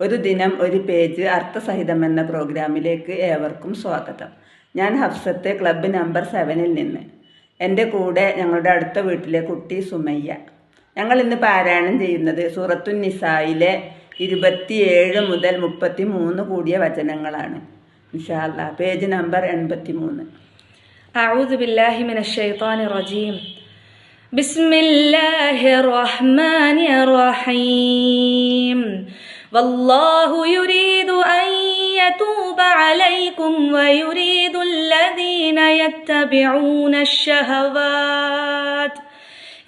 ഒരു ദിനം ഒരു പേജ് അർത്ഥസഹിതം എന്ന പ്രോഗ്രാമിലേക്ക് ഏവർക്കും സ്വാഗതം ഞാൻ ഹഫ്സത്തെ ക്ലബ്ബ് നമ്പർ സെവനിൽ നിന്ന് എൻ്റെ കൂടെ ഞങ്ങളുടെ അടുത്ത വീട്ടിലെ കുട്ടി സുമയ്യ ഞങ്ങൾ ഇന്ന് പാരായണം ചെയ്യുന്നത് സൂറത്തുൻ നിസായിലെ ഇരുപത്തിയേഴ് മുതൽ മുപ്പത്തി മൂന്ന് കൂടിയ വചനങ്ങളാണ് ഇൻഷാല്ല പേജ് നമ്പർ എൺപത്തി മൂന്ന് أعوذ بالله من الشيطان الرجيم بسم الله الرحمن الرحيم والله يريد أن يتوب عليكم ويريد الذين يتبعون الشهوات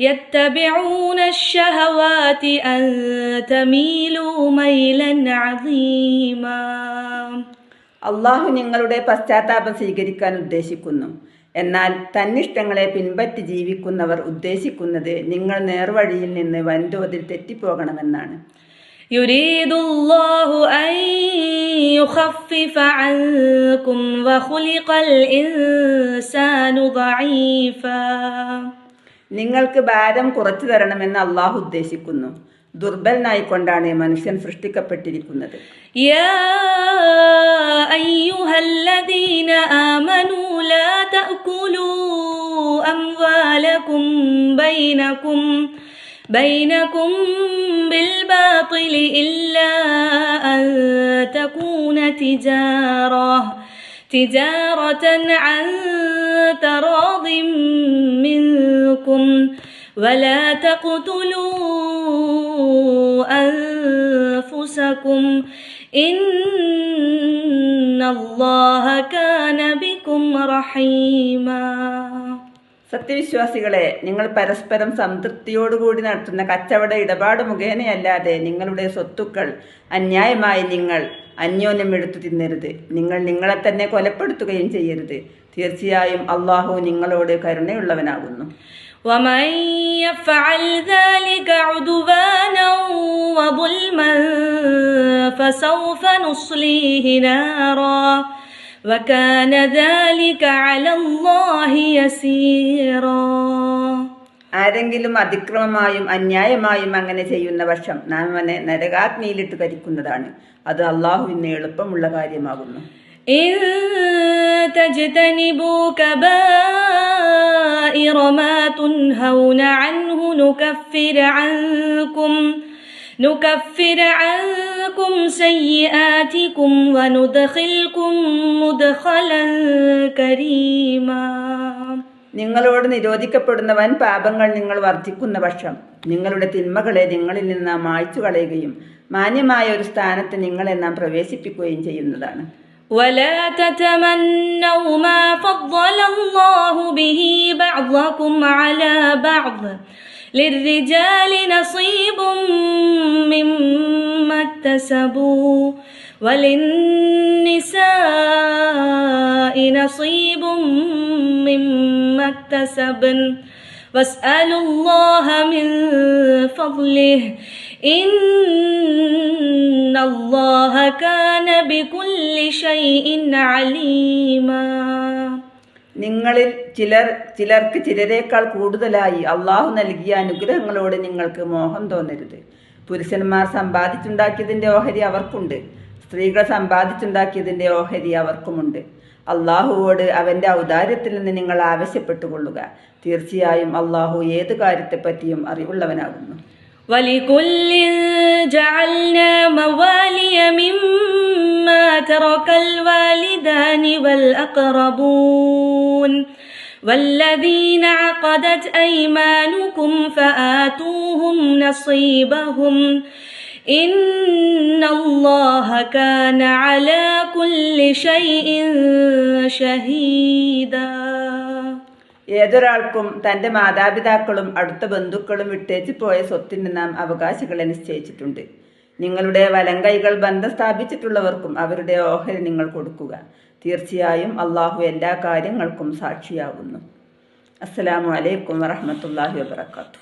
يتبعون الشهوات أن تميلوا ميلا عظيما അള്ളാഹു നിങ്ങളുടെ പശ്ചാത്താപം സ്വീകരിക്കാൻ ഉദ്ദേശിക്കുന്നു എന്നാൽ തന്നിഷ്ടങ്ങളെ പിൻപറ്റി ജീവിക്കുന്നവർ ഉദ്ദേശിക്കുന്നത് നിങ്ങൾ നേർവഴിയിൽ നിന്ന് വൻതോതിൽ തെറ്റിപ്പോകണമെന്നാണ് يريد الله أن يخفف عنكم وخلق الإنسان ضعيفا നിങ്ങൾക്ക് ഭാരം കുറച്ചു തരണമെന്ന് അള്ളാഹു ഉദ്ദേശിക്കുന്നു ദുർബലനായിക്കൊണ്ടാണ് മനുഷ്യൻ സൃഷ്ടിക്കപ്പെട്ടിരിക്കുന്നത് بينكم بالباطل إلا أن تكون تجارة تجارة عن تراض منكم. ولا تقتلوا أنفسكم. إن الله كان بكم رحيما. സത്യവിശ്വാസികളെ നിങ്ങൾ പരസ്പരം സംതൃപ്തിയോടുകൂടി നടത്തുന്ന കച്ചവട ഇടപാട് മുഖേനയല്ലാതെ നിങ്ങളുടെ സ്വത്തുക്കൾ അന്യായമായി നിങ്ങൾ അന്യോന്യം എടുത്തു തിന്നരുത് നിങ്ങൾ നിങ്ങളെ തന്നെ കൊലപ്പെടുത്തുകയും ചെയ്യരുത് തീർച്ചയായും അള്ളാഹു നിങ്ങളോട് കരുണയുള്ളവനാകുന്നു ومن يفعل ذلك عدوانا وظلما فسوف نصليه نارا وكان ذلك على الله يسيرا ആരെങ്കിലും അതിക്രമമായും അന്യായമായും അങ്ങനെ ചെയ്യുന്ന പക്ഷം നാം അവനെ നരകാഗ്നിയിലിട്ട് കരിക്കുന്നതാണ് അത് അള്ളാഹുവിന് എളുപ്പമുള്ള കാര്യമാകുന്നു إن تجتنبوا كبائر ما تنهون عنه نكفر عنكم نكفر عنكم سيئاتكم وندخلكم مدخلا كريما നിങ്ങളോട് നിരോധിക്കപ്പെടുന്ന വൻ പാപങ്ങൾ നിങ്ങൾ വർദ്ധിക്കുന്ന പക്ഷം നിങ്ങളുടെ തിന്മകളെ നിങ്ങളിൽ നിന്ന് നാം മായ്ച്ചു കളയുകയും മാന്യമായ ഒരു സ്ഥാനത്ത് നിങ്ങളെ നാം പ്രവേശിപ്പിക്കുകയും ചെയ്യുന്നതാണ് ولا تتمنوا ما فضل الله به بعضكم على بعض للرجال نصيب مما اكتسبوا وللنساء نصيب مما اكتسبن. واسألوا الله من فضله إن الله كان بكل شيء عليما. നിങ്ങളിൽ ചിലർ ചിലർക്ക് ചിലരേക്കാൾ കൂടുതലായി അള്ളാഹു നൽകിയ അനുഗ്രഹങ്ങളോട് നിങ്ങൾക്ക് മോഹം തോന്നരുത് പുരുഷന്മാർ സമ്പാദിച്ചുണ്ടാക്കിയതിൻ്റെ ഓഹരി അവർക്കുണ്ട് സ്ത്രീകൾ സമ്പാദിച്ചുണ്ടാക്കിയതിൻ്റെ ഓഹരി അവർക്കുമുണ്ട് അള്ളാഹുവോട് അവൻ്റെ ഔദാര്യത്തിൽ നിന്ന് നിങ്ങൾ ആവശ്യപ്പെട്ടുകൊള്ളുക തീർച്ചയായും അള്ളാഹു ഏത് കാര്യത്തെപ്പറ്റിയും അറിവുള്ളവനാകുന്നു ولكل جعلنا موالي مما ترك الوالدان والأقربون والذين عقدت أيمانكم فآتوهم نصيبهم إن الله كان على كل شيء شهيدا ഏതൊരാൾക്കും തൻ്റെ മാതാപിതാക്കളും അടുത്ത ബന്ധുക്കളും വിട്ടേച്ച് പോയ സ്വത്തിന് നാം അവകാശികളെ നിശ്ചയിച്ചിട്ടുണ്ട് നിങ്ങളുടെ വലങ്കൈകൾ ബന്ധം സ്ഥാപിച്ചിട്ടുള്ളവർക്കും അവരുടെ ഓഹരി നിങ്ങൾ കൊടുക്കുക. തീർച്ചയായും അള്ളാഹു എല്ലാ കാര്യങ്ങൾക്കും സാക്ഷിയാകുന്നു. അസ്സലാമു അലൈക്കും വറഹമത്തല്ലാഹി വബർക്കാത്തു